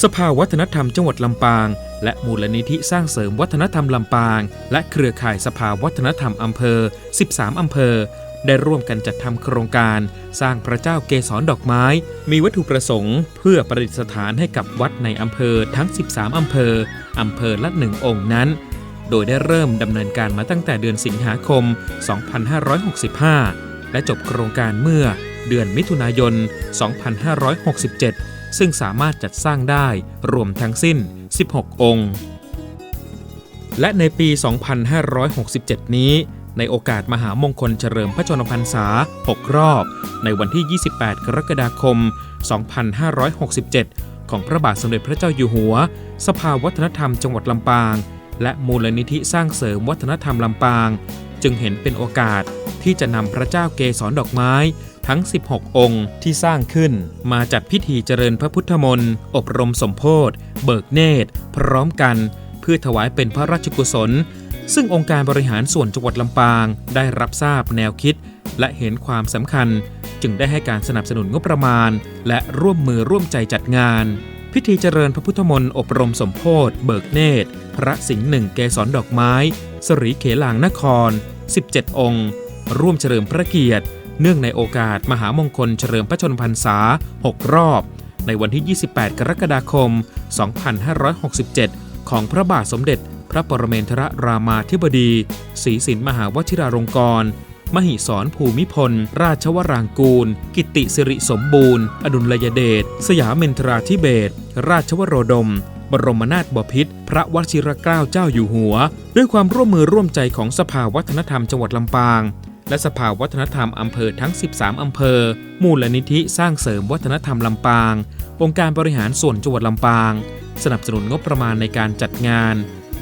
สภาวัฒนธรรมจังหวัดลำปาง และมูลนิธิสร้างเสริมวัฒนธรรมลำปาง และเครือข่ายสภาวัฒนธรรมอำเภอ 13 อำเภอ ได้ร่วมกันจัดทำโครงการ สร้างพระเจ้าเกศรดอกไม้ มีวัตถุประสงค์ เพื่อประดิษฐานให้กับวัดในอำเภอทั้ง 13 อำเภอ อำเภอละหนึ่งองค์นั้น โดยได้เริ่มดำเนินการมาตั้งแต่เดือนสิงหาคม 2565 และจบโครงการเมื่อเดือนมิถุนายน 2567 ซึ่งสามารถจัดสร้างได้รวมทั้งสิ้น 16 องค์ และในปี 2567 นี้ ในโอกาสมหามงคลเฉลิมพระชนมพรรษา 6 รอบ ในวันที่ 28 กรกฎาคม 2567ของพระบาทสมเด็จพระเจ้าอยู่หัว สภาวัฒนธรรมจังหวัดลำปาง และมูลนิธิสร้างเสริมวัฒนธรรมลำปาง จึงเห็นเป็นโอกาสที่จะนำพระเจ้าเกศรดอกไม้ ทั้ง 16 องค์ที่สร้างขึ้น มาจัดพิธีเจริญพระพุทธมนต์ อบรมสมโพธิเบิกเนตร พร้อมกัน เพื่อถวายเป็นพระราชกุศล ซึ่งองค์การบริหารส่วนจังหวัดลำปาง ได้รับทราบแนวคิด และเห็นความสำคัญ จึงได้ให้การสนับสนุนงบประมาณ และร่วมมือร่วมใจจัดงาน พิธีเจริญพระพุทธมนต์อบรมสมโพธิเบิกเนตร พระสิงห์หนึ่งเกศรดอกไม้ สรีเขลางนคร 17 องค์ ร่วมเฉลิมพระเกียรติ เนื่องในโอกาสมหามงคลเฉลิมพระชนมพรรษา 6 รอบ ในวันที่ 28 กรกฎาคม 2567 ของพระบาทสมเด็จ พระปรเมนทรรามาธิบดีศรีสินมหาวชิราลงกรณมหิสรภูมิพล ราชวรางกูล กิติสิริสมบูรณ์ อดุลยเดช สยามเมนทราธิเบศรราชวโรดม บรมนาถบพิตร พระวชิรเกล้าเจ้าอยู่หัว ด้วยความร่วมมือร่วมใจของสภาวัฒนธรรมจังหวัดลำปาง และสภาวัฒนธรรมอำเภอทั้ง 13 อำเภอ มูลนิธิสร้างเสริมวัฒนธรรมลำปาง องค์การบริหารส่วนจังหวัดลำปาง สนับสนุนงบประมาณในการจัดงาน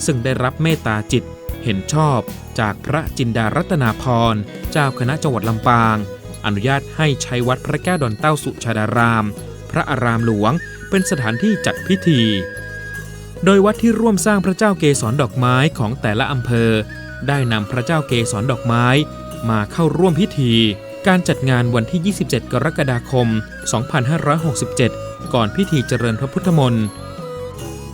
ซึ่งได้รับเมตตาจิต เห็นชอบ จากพระจินดารัตนาพร เจ้าคณะจังหวัดลำปาง อนุญาตให้ใช้วัดพระแก้วดอนเต้าสุชาดาราม พระอารามหลวง เป็นสถานที่จัดพิธี โดยวัดที่ร่วมสร้างพระเจ้าเกศรดอกไม้ของแต่ละอำเภอ ได้นำพระเจ้าเกศรดอกไม้ มาเข้าร่วมพิธี การจัดงานวันที่ 27 กรกฎาคม 2567 ก่อนพิธีเจริญพระพุทธมนต์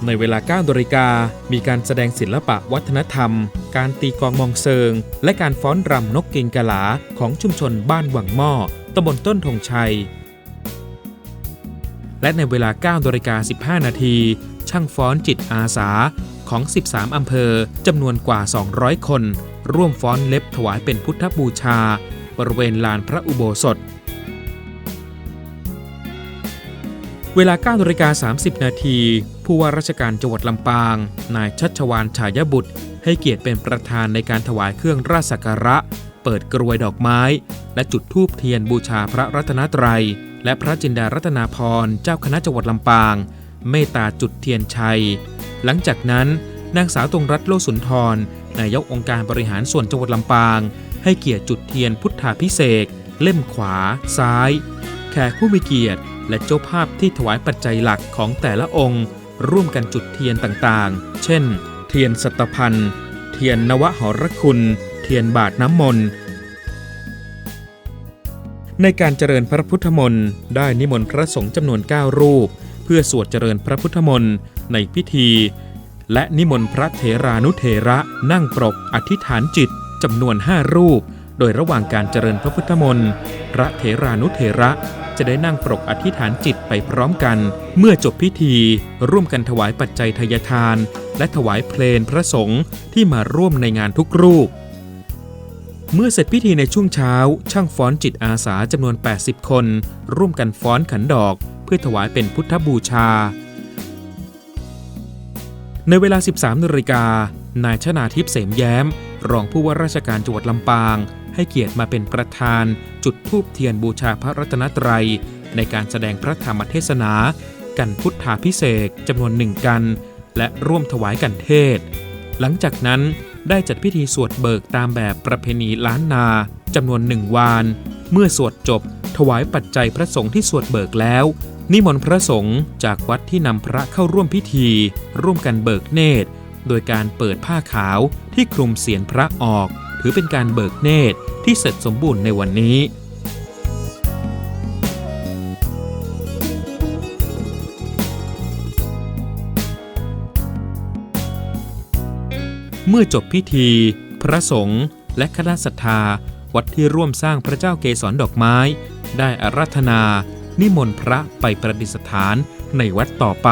ในเวลา9นาฬิกา มีการแสดงศิลปะวัฒนธรรม การตีกองมองเซิง และการฟ้อนรำนกกิงกะลาของชุมชนบ้านหวังหม้อตำบลต้นธงชัย และในเวลา9นาฬิกา15 นาที ช่างฟ้อนจิตอาสาของ 13 อำเภอจำนวนกว่า 200 คน ร่วมฟ้อนเล็บถวายเป็นพุทธบูชา บริเวณลานพระอุโบสถ เวลา9นาฬิกา30 นาที ผู้ว่าราชการจังหวัดลำปาง นายชัชวานฉายบุตร ให้เกียรติเป็นประธานในการถวายเครื่องราชสักการะ เปิดกรวยดอกไม้ และจุดธูปเทียนบูชาพระรัตนตรัย และพระจินดารัตนาพรเจ้าคณะจังหวัดลำปาง เมตตาจุดเทียนชัย หลังจากนั้น นางสาวตรงรัตโลสุนทร นายกองค์การบริหารส่วนจังหวัดลำปาง ให้เกียรติจุดเทียนพุทธาพิเศษกเล่มขวา ซ้าย แขกผู้มีเกียรติ และเจ้าภาพที่ถวายปัจจัยหลักของแต่ละองค์ ร่วมกันจุดเทียนต่างๆ เช่น เทียนสัตพันธ์เทียนนวหรคุณ เทียนบาทน้ำมนต์ในการเจริญพระพุทธมนต์ได้นิมนต์พระสงฆ์จำนวน 9 รูป เพื่อสวดเจริญพระพุทธมนต์ในพิธี และนิมนต์พระเถรานุเถระนั่งปรกอธิษฐานจิตจำนวน5รูป โดยระหว่างการเจริญพระพุทธมนต์พระเถรานุเถระจะได้นั่งปรกอธิษฐานจิตไปพร้อมกัน เมื่อจบพิธี ร่วมกันถวายปัจจัยทายทาน และถวายเพลงพระสงฆ์ที่มาร่วมในงานทุกรูป เมื่อเสร็จพิธีในช่วงเช้า ช่างฟ้อนจิตอาสาจำนวน 80 คน ร่วมกันฟ้อนขันดอก เพื่อถวายเป็นพุทธบูชา ในเวลา 13นาฬิกา นายชนาทิพย์เสมแย้ม รองผู้ว่าราชการจังหวัดลำปาง ให้เกียรติมาเป็นประธาน จุดธูปเทียนบูชาพระรัตนตรัย ในการแสดงพระธรรมเทศนา กันพุทธาพิเศษจำนวนหนึ่งกัน และร่วมถวายกันเทศ หลังจากนั้นได้จัดพิธีสวดเบิกตามแบบประเพณีล้านนาจำนวนหนึ่งวาน เมื่อสวดจบ ถวายปัจจัยพระสงฆ์ที่สวดเบิกแล้ว นิมนต์พระสงฆ์จากวัดที่นำพระเข้าร่วมพิธี ร่วมกันเบิกเนตร โดยการเปิดผ้าขาวที่คลุมเสียรพระออก ถือเป็นการเบิกเนตรที่เสร็จสมบูรณ์ในวันนี้เมื่อจบพิธี พระสงฆ์และคณะศรัทธา วัดที่ร่วมสร้างพระเจ้าเกสรดอกไม้ ได้อาราธนา นิมนต์พระไปประดิษฐานในวัดต่อไป